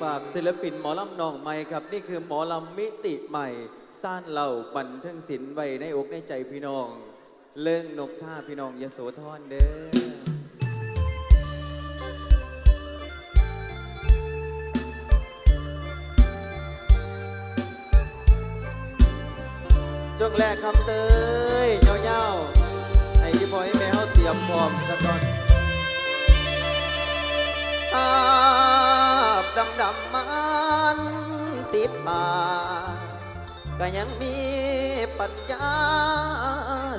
ฝากศิลปินหมอลำนองใหม่ครับ นี่คือหมอลำมิติใหม่ สร้างเหล่าบันทึงศิลป์ไว้ในอกในใจพี่น้อง เลื่องนกท่าพี่น้องยโสธรเด้อช่วงแรกคำเตยเย่าเย่าให้พี่พอยแม่เขาเตรียมพร้อมสักก่อน ดำมันติดมา ก็ยังมีปัญญา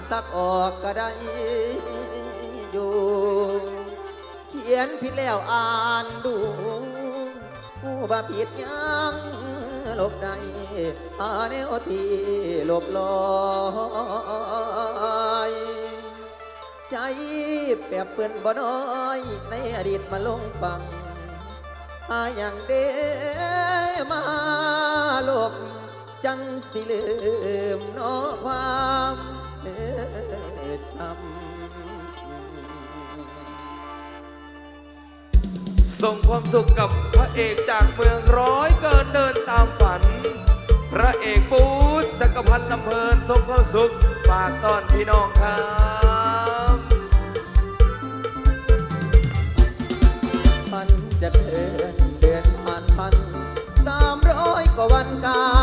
สักออกก็ได้อยู่ เขียนผิดแล้วอ่านดูผู้บาผิดยังลบได้อาแนวที่ลบลอยใจแปบเปื้อนบ่น้อย ในอดีตมาลงฟัง หาอย่างเดมาลบจังสิลืมนอความจำส่งความสุขกับพระเอกจากเมืองร้อยเกินเดินตามฝัน พระเอกปูดจักรพันลำเพลินส่งความสุขฝากตอนพี่น้องครับมันจะเธอ วันก่า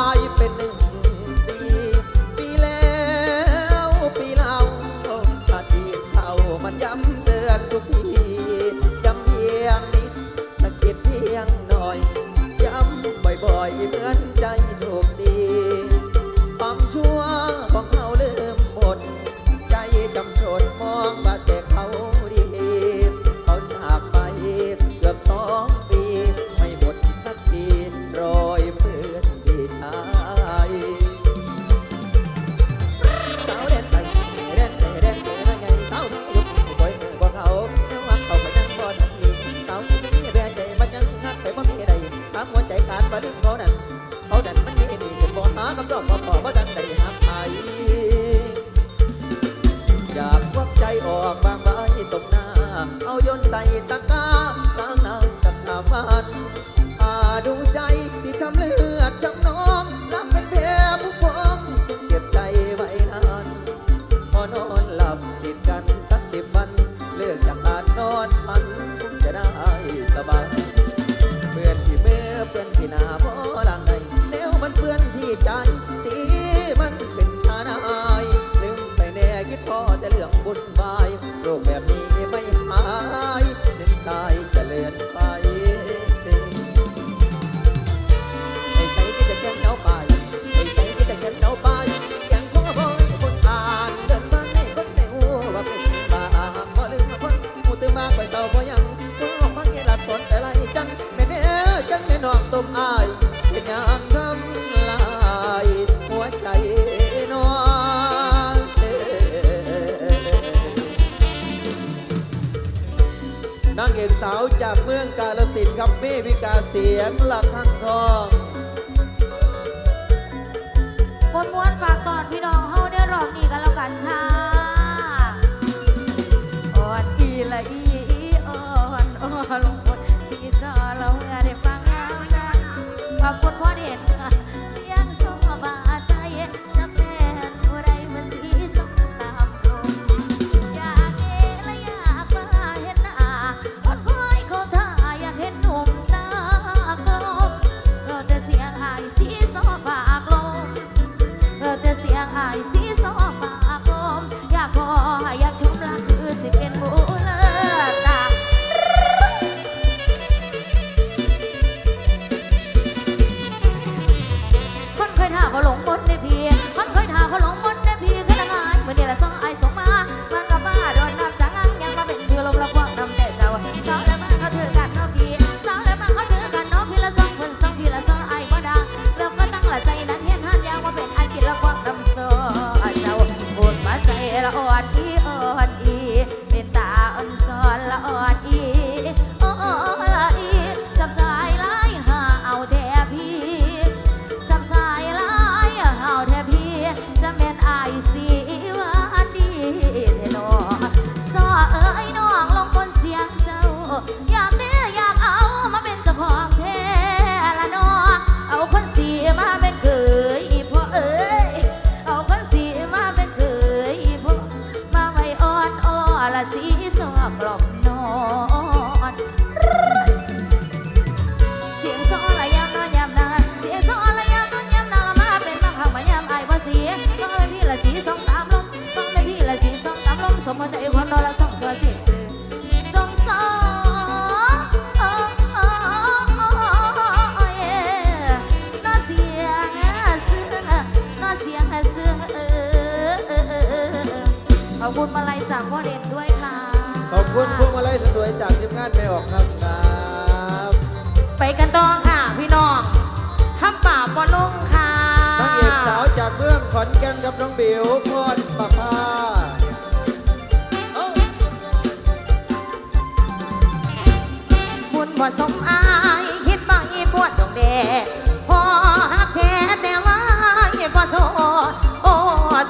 goodbye. Program me. กาลสินครับพี่พิกาเสียงหลักข้างทอง ทีมงานไม่ออกครับครับไปกันต่อค่ะพี่น้องทำป่าบอลงค่ะนางเอกสาวจากเมืองขอนแก่นกับน้องบิวพรประภาเอ้าบุญบ่สมอายคิดบ่อีปวดดงแดพอหักแท้แต่ว่าอย่าพอโสดโอ้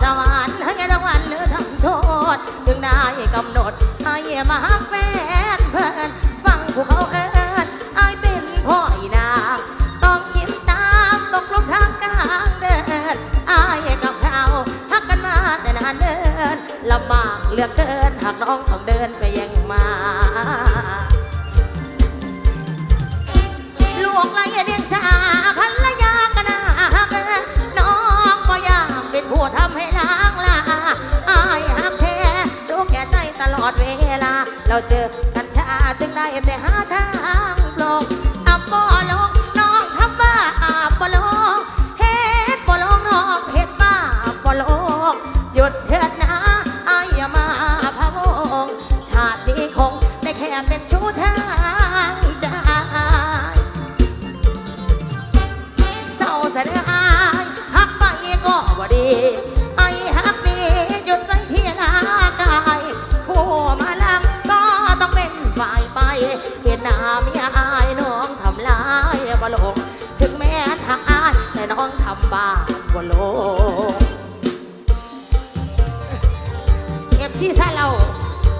สวรรค์ให้รางวัลหรือทำโทษ ถึงได้กำหนดให้มาหักแฟนเพิ่อนฟังผู้เขาเอินอายเป็นพ่ออีนางต้องยิ้มตามตกลุมทางกลางเดินอายกับเขาหักกันมาแต่นานเดินลำบากเหลือเกินหากน้องต้องเดินไปยังมาลูกไรเดียงสา เจอกันชาจึงได้แต่หาทาง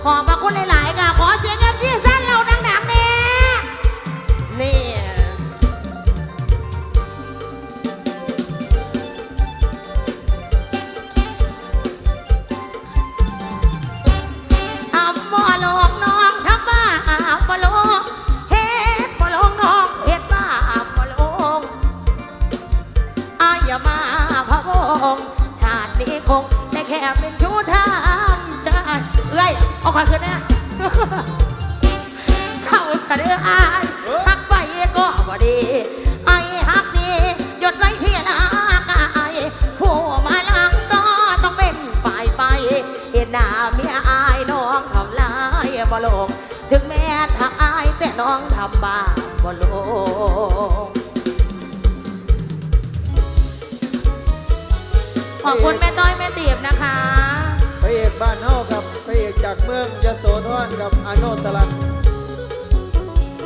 ขอบพระคุณหลาย ๆ ค่ะ ขอเสียงเอฟซีสั้น อ้ยเอาขวาขึ้นนะเศร้าสะเดืออายหักไปก็บ่ดี ไอ้หักดีหยดไว้ที่หน้ากายผู้มาหลังก็ต้องเป็นฝ่ายไป เห็นหน้าเมียอายน้องทำลายบ่ลง ถึงแม้ถ้าอายแต่น้องทำบาปบ่ลงขอบคุณแม่ต้อยแม่ตีบนะคะพระเอกบ้านเฮาครับพระเอก จากเมืองยโสธรกับอาโนสลัน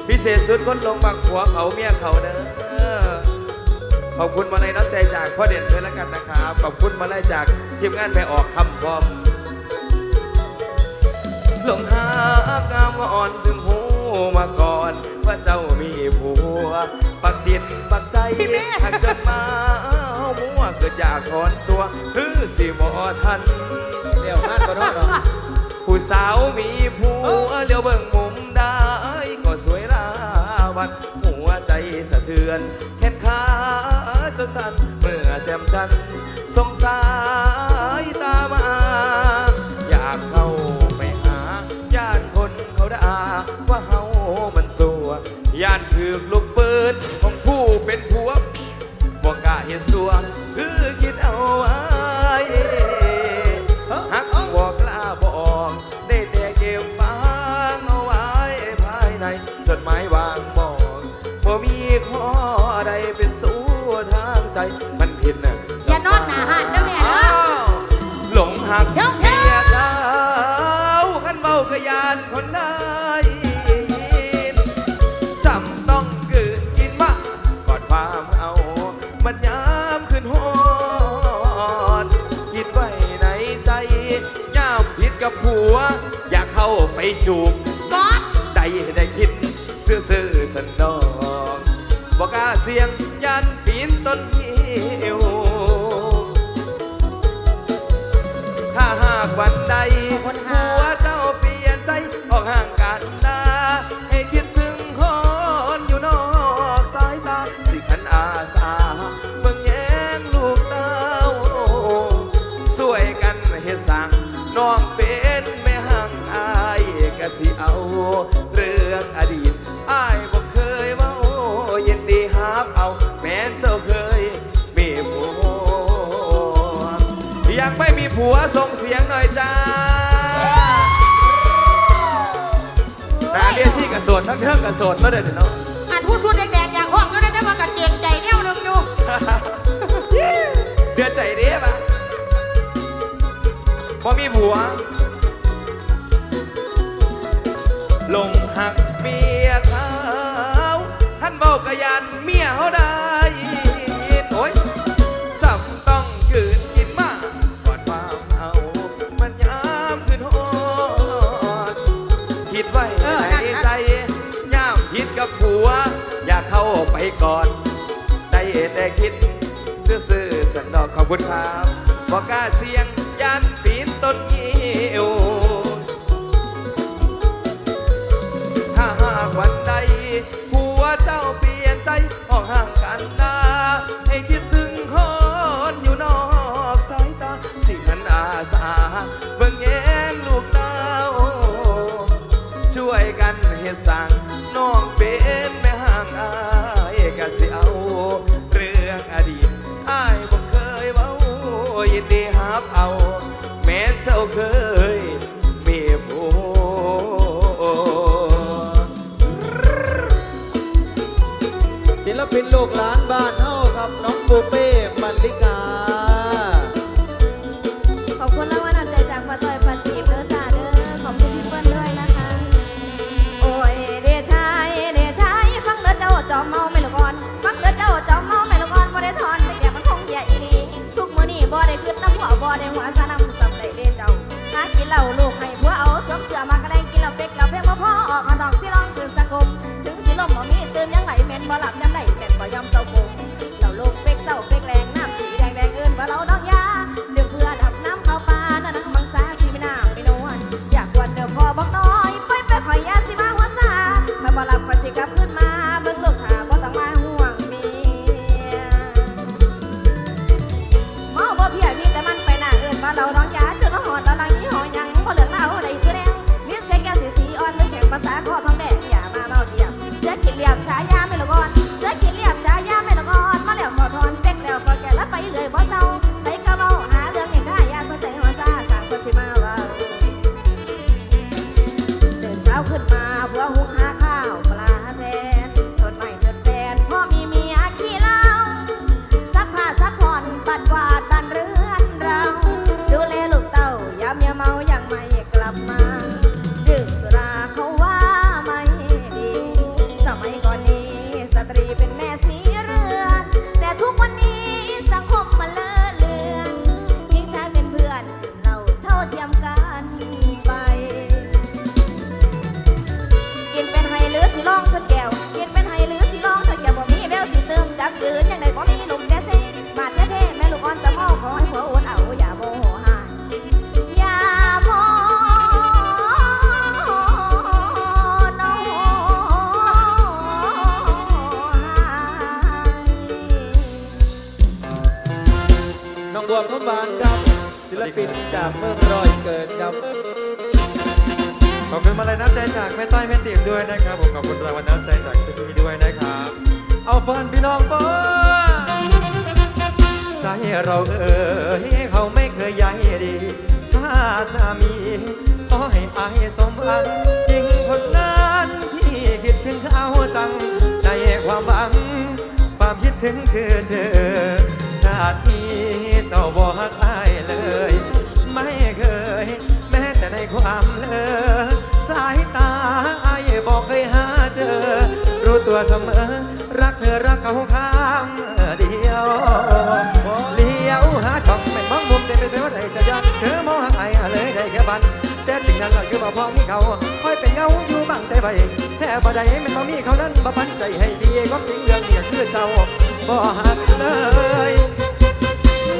พิเศษสุดคนลงบักหัวเขาเมียเขาเด้อขอบคุณมาลัยน้ำใจจากพ่อเด่นด้วยแล้วกันนะครับขอบคุณมาลัยจากทีมงานไปออกคำพร้อมหลงหากามอ่อนถึงหูมาก่อนว่าเจ้ามีผัว ปักจิตปักใจพี่แม่หักจนมาเอามัวเกิดอยากถอนตัว คือสิหมอทันเดี่ยวงานบ่ทอดหรอก ผู้สาวมีผัวเลี้ยวเบิ่งมุมได้ก็สวยลาวันหัวใจสะเทือนแขนขาจนสั่นเมื่อแจมจันสงสายตามา อยากเข้าไปหาย่านคนเขาด่าว่าเฮามันสัวย่านถือลูก จูบกอดได้ได้คิดซื่อซื่อๆสันดอกบอกกล้าเสียงยันปีนต้นยิวถ้าหากวันใดคนหาผัวเจ้า สิเอาเรื่องอดีตอ้ายบอกเคยว่าโอ้ยินดีหาเอา แม้นเจ้าเคยมีผัวยังไม่มีผัวส่งเสียงหน่อยจ้านาเรียนที่กระสวดทั้งเทิงกระสวดก็เดินเนาะอันผู้สุดแดงๆอยากห้องก็ได้แต่ว่ากับเกียงใจแนวหนึ่งอยู่เดือดใจเด้ปะพอมีผัว ลงหักเมียเขาท่านบอกกยานเมียเขาได้โอ้ยจำต้องคืนกินมากกอดความเอามันยามขึ้นหอดคิดไว้ในใจย่ามคิดกับผัว อย่าเข้าไปก่อนได้แต่คิด ซื่อๆสันดอกขอบคุณครับบอกกล้าเสียง วันนั้นใจจากพี่ด้วยนะครับ เอาฟินพี่น้องฟ้าใจเราเอ่ยเขาไม่เคยใหญ่ดี ชาติหน้ามี ขอให้อายสมอังจริงคนนั้นที่คิดถึงเขาจังในความบัง ความคิดถึงคือเธอ ชาตินี้เจ้าบอกใาย อเสมอ รักเธอรักเขาข้างเดียวเลี้ยวหาช่องไม่มองมุมเด็นไปไปว่าใดจะยอดเธอมองหาไอ้เลยได้แค่บันแต่สิ่งนั้นเราคือบ่พอมีเขาคอยเป็นเงาอยู่บางใจไปแค่บ่ได้ม่นบ่มีเขานั้นบ่พันใจให้ดีก็สิ่งเรื่องนี้คือเจ้าบ่หักเลย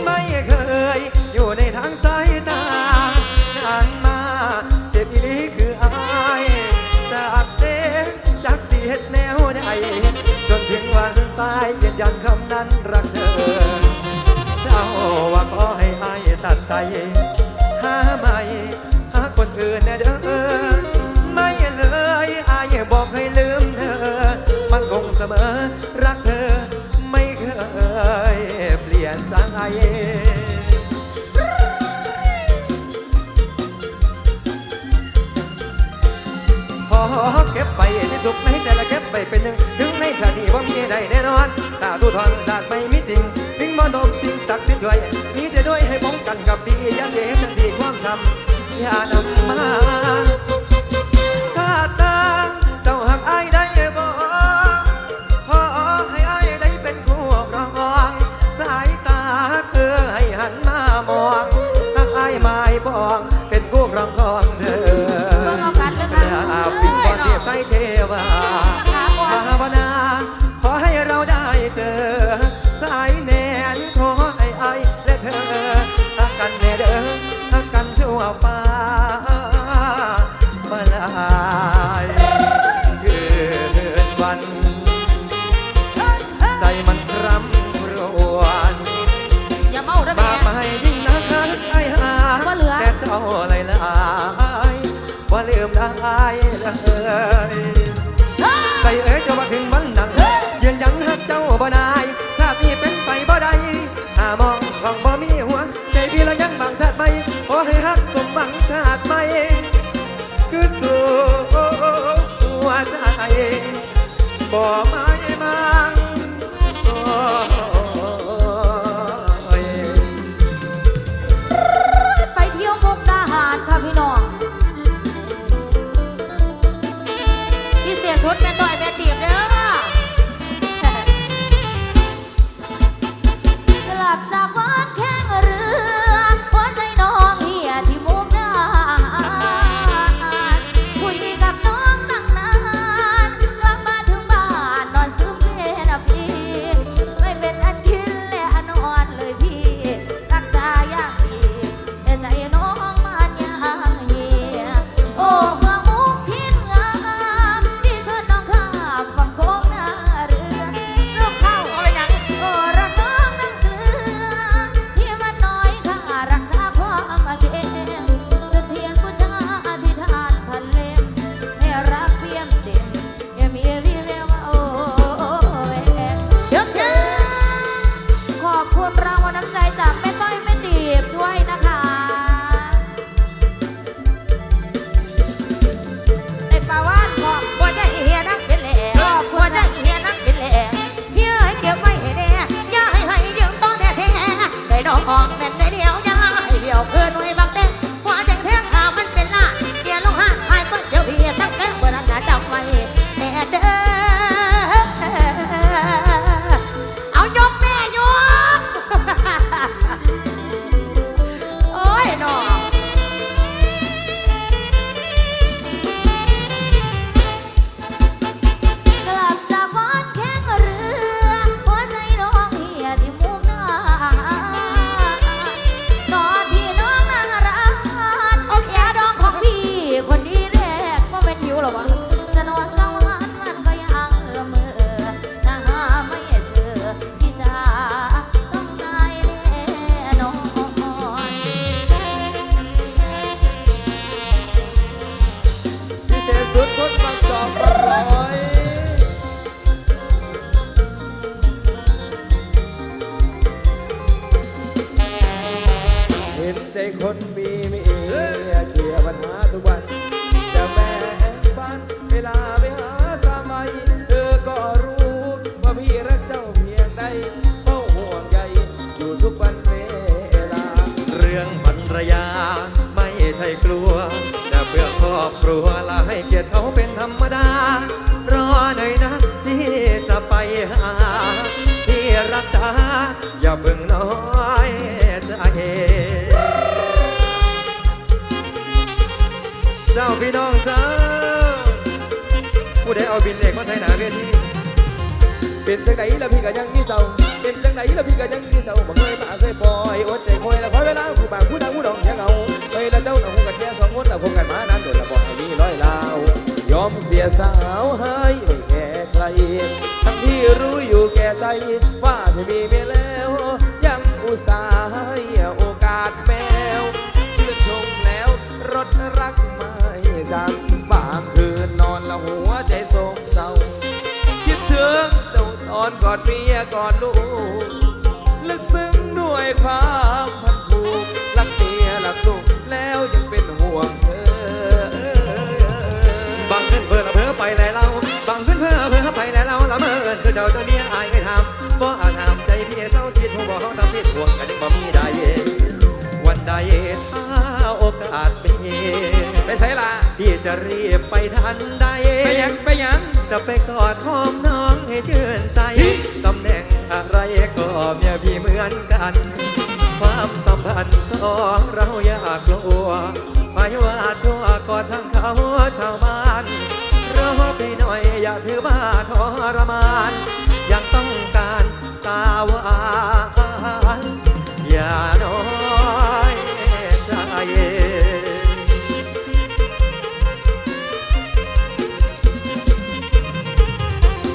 ไม่เคยอยู่ในทางสายตา เป็นหนึ่งถึงในชาติว่ามีใดแน่นอนตาตู้ทองจากไม่มีจริง ถึงบอนดบสิ่งศักดิ์สิทธิ์ช่วยนี้จะด้วยให้ป้องกันกับดียันเจ็บทั้งสี่ความช้ำอย่านำมาายเอ่ยใจเอ๋ยจะมาถึงวันนั้นยืนยันฮักเจ้าบ่นายชาตินี้เป็นไปบ่ได้หามองของบ่มีหัว ใจพี่เรายังบางชาติไม่ขอให้ฮักสมหวังชาติไม่คือสู่หัวใจบอก ใช่กลัวจะเบื่อครอบครัวลาให้เกียรติเขาเป็นธรรมดา รอหน่อยนะที่จะไปหา ที่รักจ้าอย่าเบิ่งน้อยใจเจ้าพี่น้องเจ้าผู้ใดเอาบินเด็กมาใช้หนาเวทีเป็นจังไหนล้วพี่ก็ยังมีเจ้าเป็นจังไหนล้วพี่ก็ยังมีเจ้าบ่เคยมาเคยปล่อยอดใจคอยแล้วคอยเวลาผู้บางผู้ดังผู้ดองยังเอา สียสาวหายไม่แก่ใครทั้งที่รู้อยู่แก่ใจฝ้าที่มีไปแล้ว ยังอุตส่าห์ให้โอกาสแมวชื่นชมแล้วรถรักไม่จังบางคืนนอนแล้วหัวใจโศกเศร้าคิดถึงเจ้าตอนกอดเมียกอดลูก ลึกซึ้งด้วยความ ละเมินเสื้อเจ้าตัวเมียอายไม่ทำบ่อาจทำใจพี่เศร้าคิดหัวบ่เขาทำผิดห่วงกันบ่มีใดวันใดถ้าโอกาสมีไปใส่ละพี่จะรีบไปทันใดไปหยังไปหยังจะไปกอดหอมน้องให้ชื่นใจตำแหน่งอะไรก็เมียพี่เหมือนกันความสัมพันธ์สองเราอยากกลัวไม่ว่าชั่วก็ช่างเขาชาวบ้านรอ ไปหน่อยอย่าถือว่าทรมาน ยังต้องการตาหวานอย่าน้อยใจ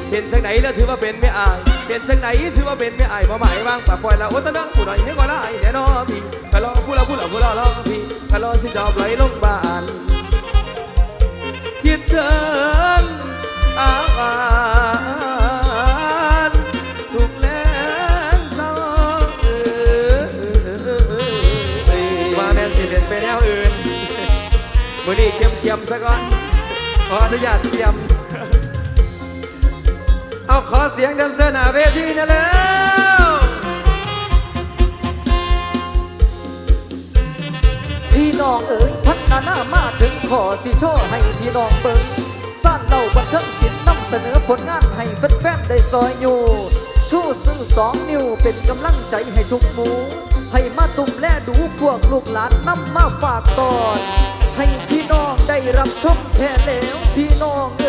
เป็นจังไหนแล้วถือว่าเป็นไม่อายเป็นจังไหนถือว่าเป็นไม่อายบ่หมายว่างปากปล่อยละโอ้ตนังผู้ใดให้ก็ได้แน่นอนพี่กะลอผู้ละผู้ละผู้ละลอพี่กะลอสิจอบไหลลงบ้าน คิดถึงอาการถูกแรงเศร้าเออเออว่าแม่นสิเด่นไปแนวอื่นมือนี้เค็มๆซะก่อน ขออนุญาตเตรียมเอาขอเสียงแดนเซอร์หน้าเวทีนะแล้วพี่น้องเอ๋ย พัฒนามาถึงขอสิโชว์ให้พี่น้องเบิ่งสร้างเล่าบันเทิงศิลป์นำเสนอผลงานให้แฟนๆได้ซอยอยู่ ชู้ซื้อสองนิ้วเป็นกำลังใจให้ทุกหมูให้มาตุ่มแลดูพวกลูกหลานนำมาฝากตอน ให้พี่น้องได้รับชมแท้แล้วพี่น้อง